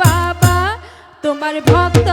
বাবা তোমার ভক্ত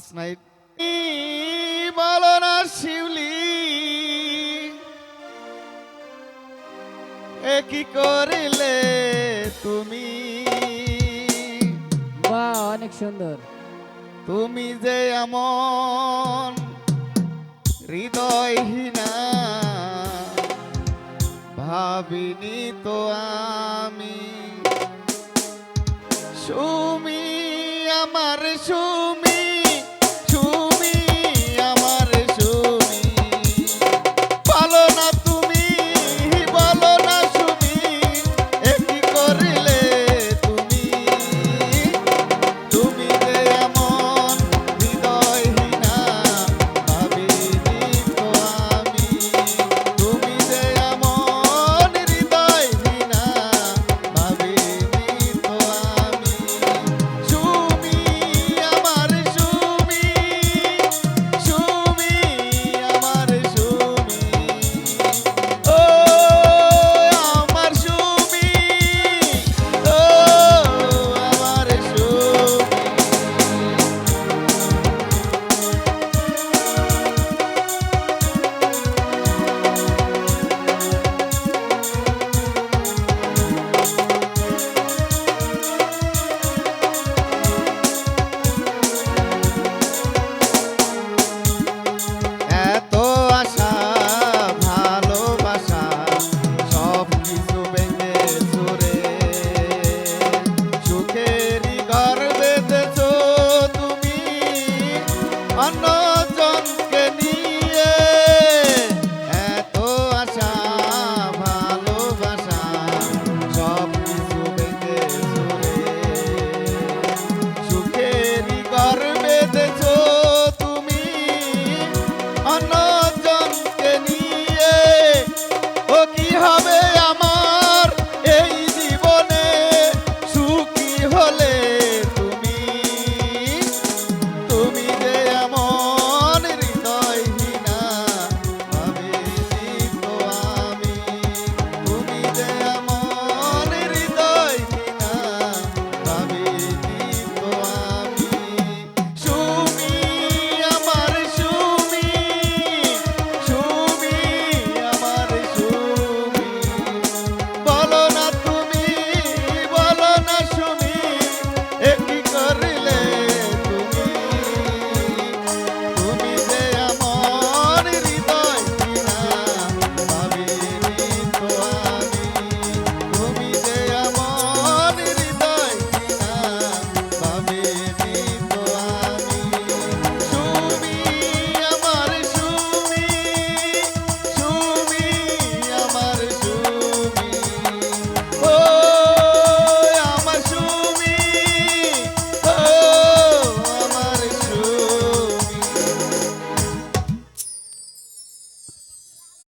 লাস্ট নাইট বলো না শিউলি। এ কি করিলে তুমি? বা অনেক সুন্দর। তুমি যে এমন হৃদয়হীনা ভাবিনি তো আমি। সুমি আমার সুমি